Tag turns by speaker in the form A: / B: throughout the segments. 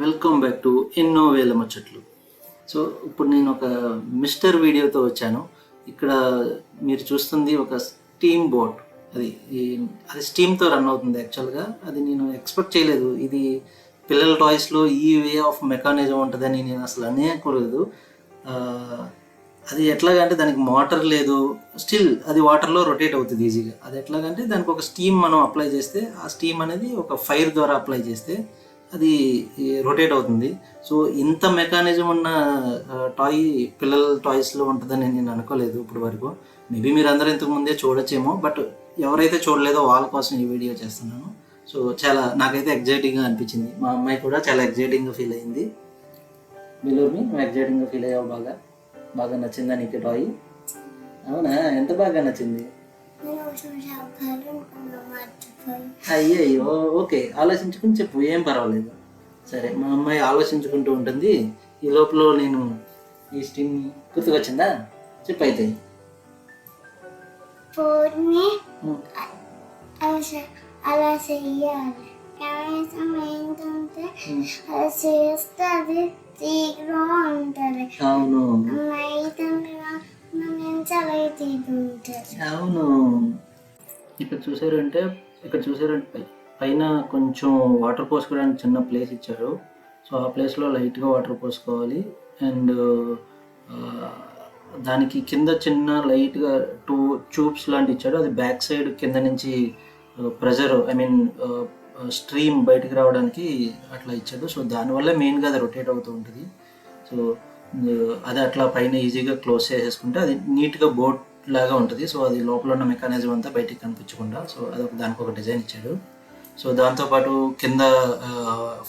A: Welcome back to ఎన్నో వేల ముచ్చట్లు. సో ఇప్పుడు నేను ఒక మిస్టర్ వీడియోతో వచ్చాను. ఇక్కడ మీరు చూస్తుంది ఒక స్టీమ్ బోట్ అది ఈ- అది స్టీమ్తో రన్ అవుతుంది యాక్చువల్గా అది నేను ఎక్స్పెక్ట్ చేయలేదు. ఇది పిల్లల టాయ్స్లో ఈ వే ఆఫ్ మెకానిజం ఉంటుందని నేను అసలు అనేకూడదు అది ఎట్లాగంటే దానికి మోటార్ లేదు. స్టిల్ అది వాటర్లో రొటేట్ అవుతుంది ఈజీగా అది ఎట్లాగంటే దానికి ఒక స్టీమ్ మనం అప్లై చేస్తే ఆ స్టీమ్ అనేది ఒక ఫైర్ ద్వారా అప్లై చేస్తే అది రొటేట్ అవుతుంది. సో ఇంత మెకానిజం ఉన్న టాయ్ పిల్లల టాయ్స్లో ఉంటుందని నేను అనుకోలేదు ఇప్పటి వరకు. మేబీ మీరు అందరూ ఇంతకు ముందే చూడొచ్చేమో బట్ ఎవరైతే చూడలేదో వాళ్ళ కోసం ఈ వీడియో చేస్తున్నాను. సో చాలా నాకైతే ఎగ్జైటింగ్గా అనిపించింది. మా అమ్మాయి కూడా చాలా ఎగ్జైటింగ్గా ఫీల్ అయింది. బిలోమి నువ్వు ఎగ్జైటింగ్గా ఫీల్ అయ్యావు బాగా. బాగా నచ్చిందా నీకు టాయ్ అవునా? ఎంత బాగా నచ్చింది? అయ్యయ్యో ఓకే ఆలోచించుకుని చెప్పు ఏం పర్వాలేదు. సరే మా అమ్మాయి ఆలోచించుకుంటూ ఉంటుంది. ఈ లోపల నేను ఈ స్టీమ్ గుర్తుకొచ్చిందా? చెప్పు అయితే.
B: అలా చే- అలా చెయ్యాలి. కనీసం ఏంటంటే
A: ఉమ్.
B: అలా చేస్తే అది తీగ్గా ఉంటుంది.
A: అవును.
B: నైట్ నేను చాలా తీగి ఉంటుంది
A: అవును. ఇక్కడ చూసారంటే ఇక్కడ చూసారంటే పైన కొంచెం వాటర్ పోసుకోవడానికి చిన్న ప్లేస్ ఇచ్చారు. సో ఆ ప్లేస్లో లైట్గా వాటర్ పోసుకోవాలి. అండ్ దానికి కింద చిన్న లైట్గా టూ ట్యూబ్స్ లాంటి ఇచ్చాడు అది బ్యాక్ సైడ్ కింద నుంచి ప్రెజర్ ఐ మీన్ స్ట్రీమ్ బయటకు రావడానికి అట్లా ఇచ్చాడు సో దానివల్ల మెయిన్గా అది రొటేట్ అవుతూ ఉంటుంది. సో అది అట్లా పైన ఈజీగా క్లోజ్ చేసేసుకుంటే అది నీట్గా బోట్ లాగా ఉంటుంది. సో అది లోపల ఉన్న మెకానిజం అంతా బయటికి కనిపించకుండా సో అది దానికి ఒక డిజైన్ ఇచ్చాడు. సో దాంతోపాటు కింద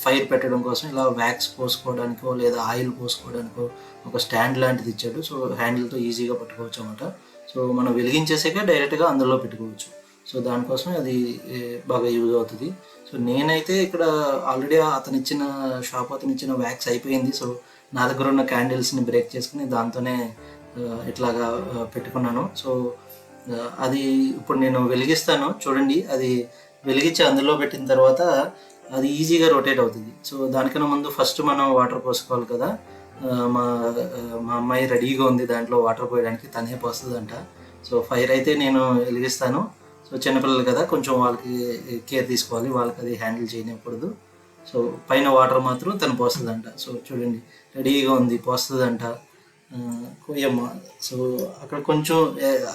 A: ఫైర్ పెట్టడం కోసం ఇలా వ్యాక్స్ పోసుకోవడానికో లేదా ఆయిల్ పోసుకోవడానికో ఒక స్టాండ్ లాంటిది ఇచ్చాడు. సో హ్యాండిల్తో ఈజీగా పట్టుకోవచ్చు అనమాట సో మనం వెలిగించేసాక డైరెక్ట్గా అందులో పెట్టుకోవచ్చు. సో దానికోసం అది బాగా యూజ్ అవుతుంది. సో నేనైతే ఇక్కడ ఆల్రెడీ అతను ఇచ్చిన షాప్ అతను ఇచ్చిన వ్యాక్స్ అయిపోయింది. సో నా దగ్గర ఉన్న క్యాండిల్స్ని బ్రేక్ చేసుకుని దాంతోనే ఇట్లాగా పెట్టుకున్నాను. సో అది ఇప్పుడు నేను వెలిగిస్తాను. చూడండి అది వెలిగించి అందులో పెట్టిన తర్వాత అది ఈజీగా రొటేట్ అవుతుంది. సో దానికన్నా ముందు ఫస్ట్ మనం వాటర్ పోసుకోవాలి కదా. మా మా అమ్మాయి రెడీగా ఉంది దాంట్లో వాటర్ పోయడానికి తనే పోస్తుందంట. సో ఫైర్ అయితే నేను వెలిగిస్తాను. సో చిన్నపిల్లలు కదా కొంచెం వాళ్ళకి కేర్ తీసుకోవాలి. వాళ్ళకి అది హ్యాండిల్ చేయనివ్వకూడదు. సో పైన వాటర్ మాత్రం తను పోస్తుందంట. సో చూడండి రెడీగా ఉంది పోస్తుందంట. కోయమ్మ సో అక్కడ కొంచెం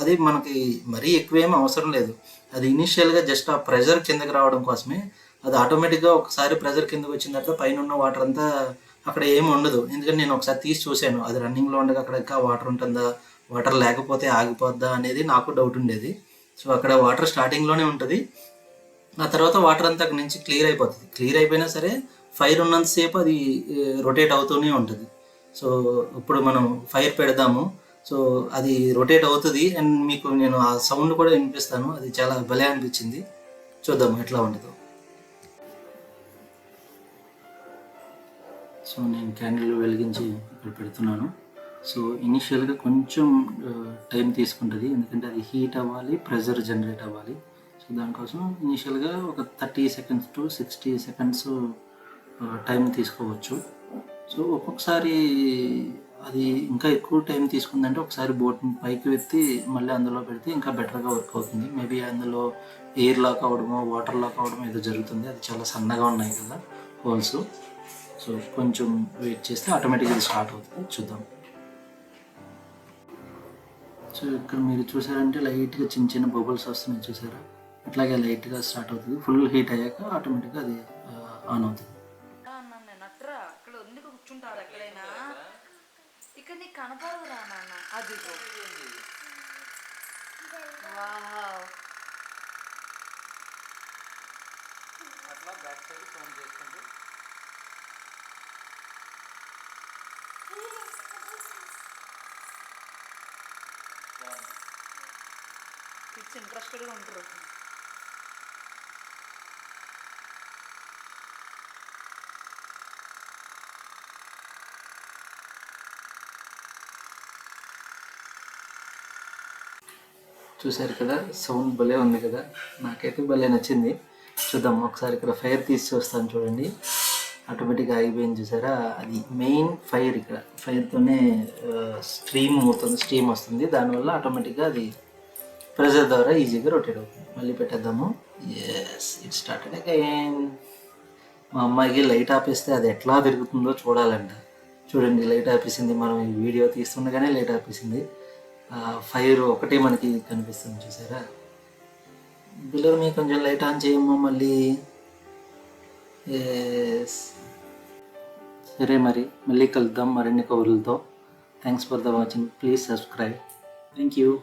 A: అది మనకి మరీ ఎక్కువేం అవసరం లేదు. అది ఇనిషియల్గా జస్ట్ ఆ ప్రెషర్ కిందకి రావడం కోసమే. అది ఆటోమేటిక్గా ఒకసారి ప్రెషర్ కిందకి వచ్చిన తర్వాత పైన ఉన్న వాటర్ అంతా అక్కడ ఏమి ఉండదు. ఎందుకంటే నేను ఒకసారి తీసి చూశాను. అది రన్నింగ్లో ఉండగా అక్కడ ఇంకా వాటర్ ఉంటుందా? వాటర్ లేకపోతే ఆగిపోద్దా అనేది నాకు డౌట్ ఉండేది. సో అక్కడ వాటర్ స్టార్టింగ్లోనే ఉంటుంది. ఆ తర్వాత వాటర్ అంతా అక్కడ నుంచి క్లియర్ అయిపోతుంది. క్లియర్ అయిపోయినా సరే ఫైర్ ఉన్నంతసేపు అది రొటేట్ అవుతూనే ఉంటుంది. సో ఇప్పుడు మనం ఫైర్ పెడదాము. సో అది రొటేట్ అవుతుంది అండ్ మీకు నేను ఆ సౌండ్ కూడా వినిపిస్తాను. అది చాలా భలే అనిపించింది. చూద్దాము ఎట్లా ఉండదు సో నేను క్యాండిల్ వెలిగించి ఇక్కడ పెడుతున్నాను. సో ఇనిషియల్గా కొంచెం టైం తీసుకుంటుంది. ఎందుకంటే అది హీట్ అవ్వాలి ప్రెజర్ జనరేట్ అవ్వాలి. సో దానికోసం ఇనిషియల్గా ఒక thirty seconds to sixty seconds time తీసుకోవచ్చు. సో ఒక్కొక్కసారి అది ఇంకా ఎక్కువ టైం తీసుకుందంటే ఒకసారి బోట్ పైకి ఎత్తి మళ్ళీ అందులో పెడితే ఇంకా బెటర్గా వర్క్ అవుతుంది. మేబీ అందులో ఎయిర్ లాక్ అవడమో వాటర్ లాక్ అవ్వడమో ఏదో జరుగుతుంది. అది చాలా సన్నగా ఉన్నాయి కదా హోల్స్. సో కొంచెం వెయిట్ చేస్తే ఆటోమేటిక్గా స్టార్ట్ అవుతుంది. చూద్దాం. సో ఇక్కడ మీరు చూసారంటే లైట్గా చిన్న చిన్న బబుల్స్ వస్తున్నాయి చూసారా? అట్లాగే లైట్గా స్టార్ట్ అవుతుంది. ఫుల్ హీట్ అయ్యాక ఆటోమేటిక్గా అది ఆన్ అవుతుంది.
C: అట్రా అక్కడ ఎందుకు కూర్చుంటారు ఎక్కడైనా? ఇక్కడ నీకు కనపడదురా నాన్న. అదిగో వావ్. పిచ్చి ఇంట్రెస్టెడ్గా ఉంటారు.
A: చూసారు కదా? సౌండ్ భలే ఉంది కదా? నాకైతే భలే నచ్చింది. చూద్దాం ఒకసారి ఇక్కడ ఫైర్ తీసి చూస్తాను చూడండి. ఆటోమేటిక్గా ఆగిపోయింది చూసారా? అది మెయిన్ ఫైర్ ఇక్కడ. ఫైర్తోనే స్ట్రీమ్ అవుతుంది స్ట్రీమ్ వస్తుంది. దానివల్ల ఆటోమేటిక్గా అది ప్రెజర్ ద్వారా ఈజీగా రొటేట్ అవుతుంది. మళ్ళీ పెట్టేద్దాము. ఎస్ ఇట్ స్టార్టెడ్ అగైన్ మా అమ్మాయికి లైట్ ఆపేస్తే అది ఎట్లా తిరుగుతుందో చూడాలంట. చూడండి లైట్ ఆపేసింది. మనం ఈ వీడియో తీస్తుండగానే లైట్ ఆపేసింది. ఫైర్ ఒకటే మనకి కనిపిస్తుంది చూసారా? బిల్లర్ మీకు కొంచెం లైట్ ఆన్ చేయమ్మా మళ్ళీ సరే మరి మళ్ళీ కలుద్దాం మరిన్ని కబుర్లతో. Thanks for the watching please subscribe thank you